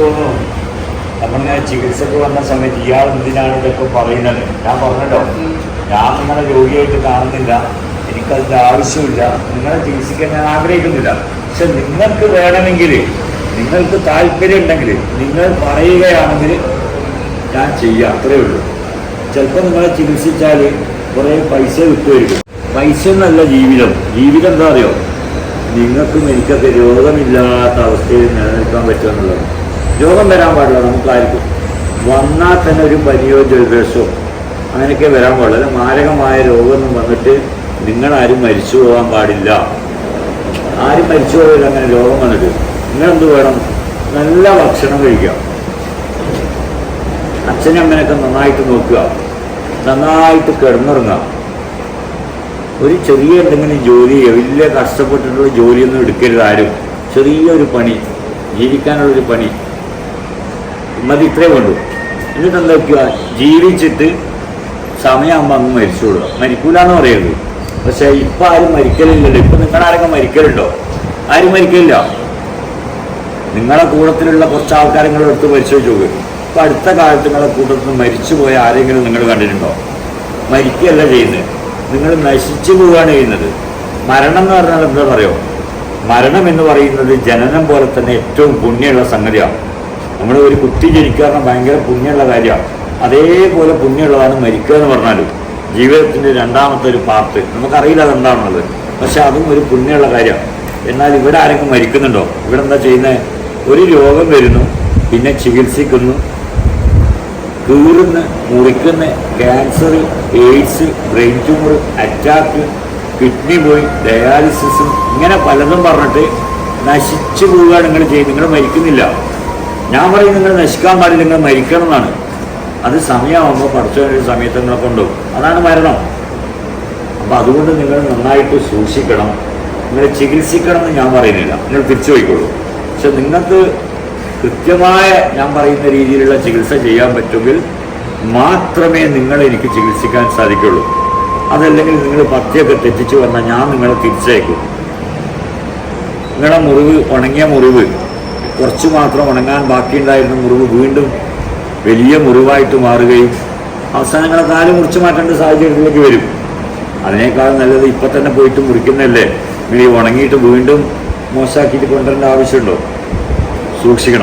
തോന്നുന്നു. നമ്മളിങ്ങനെ ചികിത്സക്ക് വന്ന സമയത്ത് ഇയാൾ എന്തിനാണ് ഇതൊക്കെ പറയുന്നത്? ഞാൻ പറഞ്ഞല്ലോ. ഞാൻ നിങ്ങളെ രോഗിയായിട്ട് കാണുന്നില്ല. എനിക്കതിന്റെ ആവശ്യമില്ല. നിങ്ങളെ ചികിത്സിക്കാൻ ഞാൻ ആഗ്രഹിക്കുന്നില്ല. പക്ഷെ നിങ്ങൾക്ക് വേണമെങ്കിൽ നിങ്ങൾക്ക് താല്പര്യം ഉണ്ടെങ്കിൽ നിങ്ങൾ പറയുകയാണെങ്കിൽ ഞാൻ ചെയ്യാം. അത്രയേ ഉള്ളൂ. ചിലപ്പോൾ നിങ്ങളെ ചികിത്സിച്ചാൽ കുറേ പൈസ വിട്ടുവരും പൈസ എന്നല്ല ജീവിതം. ജീവിതം എന്താ അറിയോ? നിങ്ങൾക്കും എനിക്കൊക്കെ രോഗമില്ലാത്ത അവസ്ഥയിൽ നിലനിൽക്കാൻ പറ്റുമെന്നുള്ളത്. രോഗം വരാൻ പാടില്ല നമുക്കായിരിക്കും. വന്നാൽ തന്നെ ഒരു പനിയോ ജലദോഷമോ അങ്ങനെയൊക്കെ വരാൻ പാടില്ല. മാരകമായ രോഗമൊന്നും വന്നിട്ട് നിങ്ങളാരും മരിച്ചു പോകാൻ പാടില്ല. ആരും മരിച്ചു പോകില്ല അങ്ങനെ രോഗം വന്നിട്ട്. നിങ്ങളെന്ത് വേണം? നല്ല ഭക്ഷണം കഴിക്കുക. അച്ഛനും അമ്മനൊക്കെ നന്നായിട്ട് നോക്കുക. നന്നായിട്ട് കിടന്നുറങ്ങുക. ഒരു ചെറിയ എന്തെങ്കിലും ജോലി വലിയ കഷ്ടപ്പെട്ടിട്ടുള്ള ജോലിയൊന്നും എടുക്കരുത് ആരും. ചെറിയൊരു പണി ജീവിക്കാനുള്ളൊരു പണി. മതി ഇത്രേ വേണ്ടു എന്നിട്ട് എന്താ വയ്ക്കുക ജീവിച്ചിട്ട് സമയമാകുമ്പോൾ അങ്ങ് മരിച്ചോളുക മരിക്കൂല മരിക്കൂലെന്ന് പറയരുത്. പക്ഷേ ഇപ്പം ആരും മരിക്കലില്ലല്ലോ. ഇപ്പം ആരെങ്കിലും മരിക്കലുണ്ടോ? ആരും മരിക്കില്ല നിങ്ങളുടെ കൂട്ടത്തിലുള്ള കുറച്ച് ആൾക്കാരെ നിങ്ങളുടെ അടുത്ത് പരിശോധിച്ച് നോക്ക്. ഇപ്പം അടുത്ത കാലത്ത് നിങ്ങളെ കൂട്ടത്തിൽ മരിച്ചു പോയ ആരെങ്കിലും നിങ്ങൾ കണ്ടിട്ടുണ്ടോ? മരിക്കുകയല്ല ചെയ്യുന്നത്. നിങ്ങൾ നശിച്ചു പോവുകയാണ് ചെയ്യുന്നത്. മരണം എന്ന് പറഞ്ഞാൽ എന്താ പറയുക? മരണം എന്ന് പറയുന്നത് ജനനം പോലെ തന്നെ ഏറ്റവും പുണ്യമുള്ള സംഗതിയാണ്. നമ്മൾ ഒരു കുത്തി പറഞ്ഞാൽ ഭയങ്കര പുണ്യമുള്ള കാര്യമാണ്. അതേപോലെ പുണ്യമുള്ളതാണ് മരിക്കുക എന്ന് പറഞ്ഞാൽ ജീവിതത്തിന്റെ രണ്ടാമത്തെ ഒരു പാർട്ട്. നമുക്കറിയില്ല അതെന്താണുള്ളത് പക്ഷെ അതും ഒരു പുണ്യമുള്ള കാര്യമാണ്. എന്നാൽ ഇവിടെ ആരെങ്കിലും മരിക്കുന്നുണ്ടോ? ഇവിടെ എന്താ ചെയ്യുന്നത്? ഒരു രോഗം വരുന്നു പിന്നെ ചികിത്സിക്കുന്നു കീറുന്ന മുറിക്കുന്ന cancer AIDS brain tumour attack kidney പോയി ഡയാലിസിസും ഇങ്ങനെ പലതും പറഞ്ഞിട്ട് നശിച്ചു പോവുകയാണ് നിങ്ങൾ ചെയ്യുന്നത്. നിങ്ങൾ മരിക്കുന്നില്ല. ഞാൻ പറയും നിങ്ങൾ നശിക്കാൻ പാടില്ല നിങ്ങൾ മരിക്കണം എന്നാണ്. അത് സമയമാകുമ്പോൾ പഠിച്ചൊരു സമയത്ത് നിങ്ങളെ കൊണ്ടുപോകും അതാണ് മരണം. അപ്പം അതുകൊണ്ട് നിങ്ങൾ നന്നായിട്ട് സൂക്ഷിക്കണം. നിങ്ങൾ ചികിത്സിക്കണം എന്ന് ഞാൻ പറയുന്നില്ല. നിങ്ങൾ തിരിച്ചു പോയിക്കോളൂ. പക്ഷെ നിങ്ങൾക്ക് കൃത്യമായ ഞാൻ പറയുന്ന രീതിയിലുള്ള ചികിത്സ ചെയ്യാൻ പറ്റുമെങ്കിൽ മാത്രമേ നിങ്ങൾ എനിക്ക് ചികിത്സിക്കാൻ സാധിക്കുള്ളൂ. അതല്ലെങ്കിൽ നിങ്ങൾ പത്തിയൊക്കെ തെറ്റിച്ചു വന്നാൽ ഞാൻ നിങ്ങളെ തിരിച്ചയക്കും. നിങ്ങളുടെ മുറിവ് ഉണങ്ങിയ മുറിവ്. കുറച്ച് മാത്രം ഉണങ്ങാൻ ബാക്കിയുണ്ടായിരുന്ന മുറിവ് വീണ്ടും വലിയ മുറിവായിട്ട് മാറുകയും അവസാനങ്ങളെ കാലം മുറിച്ച് മാറ്റേണ്ട സാഹചര്യത്തിലേക്ക് വരും. അതിനേക്കാൾ നല്ലത് ഇപ്പൊ തന്നെ പോയിട്ട് മുറിക്കുന്നതല്ലേ? ഇനി ഉണങ്ങിയിട്ട് വീണ്ടും മോശമാക്കിയിട്ട് കൊണ്ടുവരേണ്ട ആവശ്യമുണ്ടോ? സൂക്ഷിക്കണം.